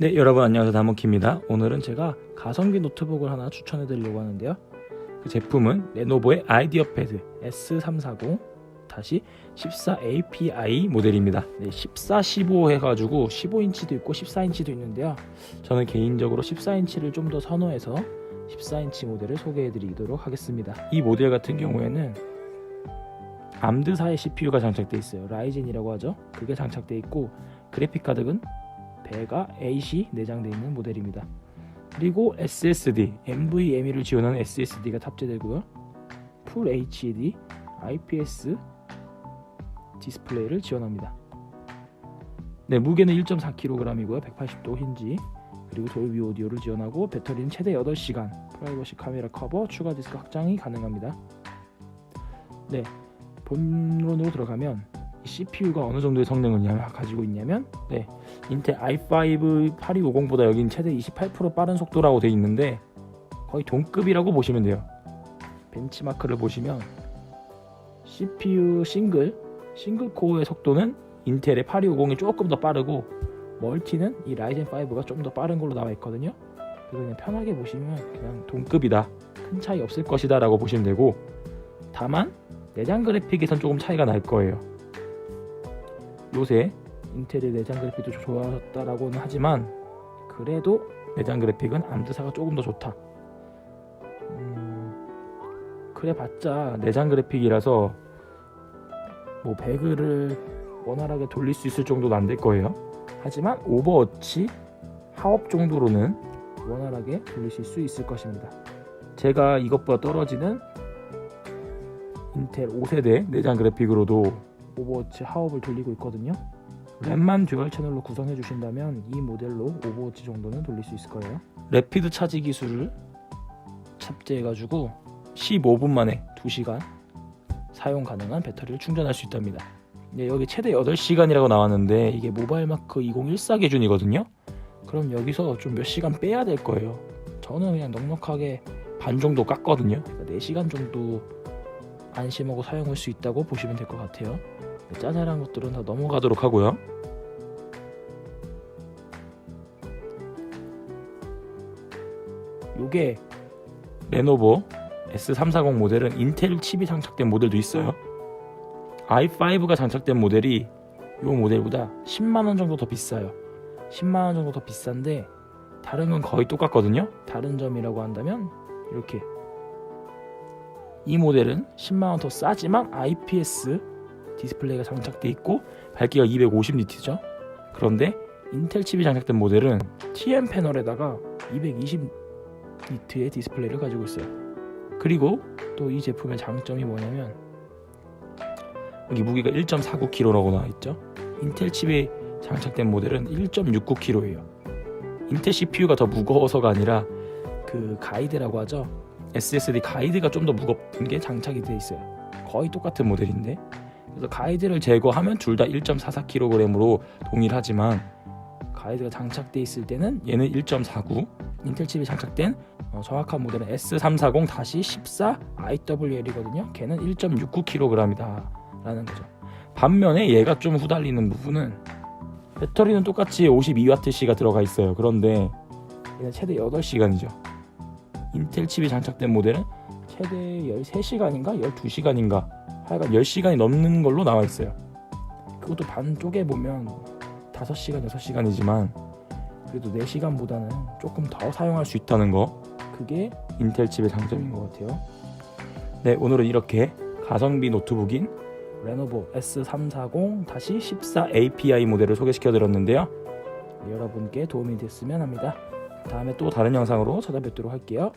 네, 여러분 안녕하세요. 다모키입니다. 오늘은 제가 가성비 노트북을 하나 추천해 드리려고 하는데요. 그 제품은 레노버의 아이디어 패드 S340 다시 14 API 모델입니다. 네, 14, 15 해가지고 15인치도 있고 14인치도 있는데요. 저는 개인적으로 14인치를 좀 더 선호해서 14인치 모델을 소개해 드리도록 하겠습니다. 이 모델 같은 경우에는 암드사의 CPU가 장착되어 있어요. 라이젠이라고 하죠. 그게 장착되어 있고 그래픽 카드는 배가 AC 내장되어 있는 모델입니다. 그리고 SSD, NVMe를 지원하는 SSD가 탑재되고요. 풀 HD, IPS 디스플레이를 지원합니다. 네, 무게는 1.4kg이고요. 180도 힌지, 그리고 돌비 오디오를 지원하고 배터리는 최대 8시간, 프라이버시 카메라 커버, 추가 디스크 확장이 가능합니다. 네, 본론으로 들어가면 이 CPU가 어느 정도의 성능을 냐- 가지고 있냐면 네, 인텔 i5 8250보다 여긴 최대 28% 빠른 속도라고 돼 있는데 거의 동급이라고 보시면 돼요. 벤치마크를 보시면 CPU 싱글 싱글 코어의 속도는 인텔의 8250이 조금 더 빠르고 멀티는 이 라이젠 5가 좀 더 빠른 걸로 나와 있거든요. 그래서 그냥 편하게 보시면 그냥 동급이다. 큰 차이 없을 것이다라고 보시면 되고 다만 내장 그래픽에선 조금 차이가 날 거예요. 요새 인텔의 내장 그래픽도 좋아졌다라고는 하지만 그래도 내장 그래픽은 암드사가 조금 더 좋다. 음, 그래봤자 내장 그래픽이라서 뭐 배그를 원활하게 돌릴 수 있을 정도는 안 될 거예요. 하지만 오버워치 하업 정도로는 원활하게 돌리실 수 있을 것입니다. 제가 이것보다 떨어지는 인텔 5세대 내장 그래픽으로도 오버워치 하업을 돌리고 있거든요. 램만 듀얼 채널로 구성해 주신다면 이 모델로 오버워치 정도는 돌릴 수 있을 거예요. 래피드 차지 기술을 탑재해 가지고 15분 만에 2시간 사용 가능한 배터리를 충전할 수 있답니다. 네, 여기 최대 8시간이라고 나왔는데 이게 모바일 마크 2014 기준이거든요. 그럼 여기서 좀 몇 시간 빼야 될 거예요. 저는 그냥 넉넉하게 반 정도 깠거든요. 그러니까 4시간 정도 안심하고 사용할 수 있다고 보시면 될 것 같아요. 네, 짜잘한 것들은 다 넘어가도록 하고요. 요게 레노버 S340 모델은 인텔 칩이 장착된 모델도 있어요. i5가 장착된 모델이 요 모델보다 10만 원 정도 더 비싸요. 10만 원 정도 더 비싼데 다른 건 거의 똑같거든요. 다른 점이라고 한다면 이렇게 이 모델은 10만 원 더 싸지만 IPS 디스플레이가 장착돼 있고 밝기가 250니트죠. 그런데 인텔 칩이 장착된 모델은 TN 패널에다가 220니트의 디스플레이를 가지고 있어요. 그리고 또 이 제품의 장점이 뭐냐면 여기 무게가 1.49kg라고 나와 있죠. 인텔 칩이 장착된 모델은 1.69kg예요. 인텔 CPU가 더 무거워서가 아니라 그 가이드라고 하죠. SSD 가이드가 좀 더 무겁은 게 장착이 돼 있어요. 거의 똑같은 모델인데 그래서 가이드를 제거하면 둘 다 1.44kg으로 동일하지만 가이드가 장착돼 있을 때는 얘는 1.49 인텔 칩이 장착된 어, 정확한 모델은 S340-14 IWL이거든요. 걔는 1.69kg이다 라는 거죠. 반면에 얘가 좀 후달리는 부분은 배터리는 똑같이 52Wc가 들어가 있어요. 그런데 얘는 최대 8시간이죠. 인텔 칩이 장착된 모델은 최대 13시간인가 12시간인가 하여간 10시간이 넘는 걸로 나와 있어요. 그것도 반쪽에 보면 5시간, 6시간이지만 그래도 4시간보다는 조금 더 사용할 수 있다는 거 그게 인텔 칩의 장점인 것 같아요. 네, 오늘은 이렇게 가성비 노트북인 레노버 S340-14 API 모델을 소개시켜 드렸는데요. 여러분께 도움이 됐으면 합니다. 다음에 또 다른 영상으로 찾아뵙도록 할게요.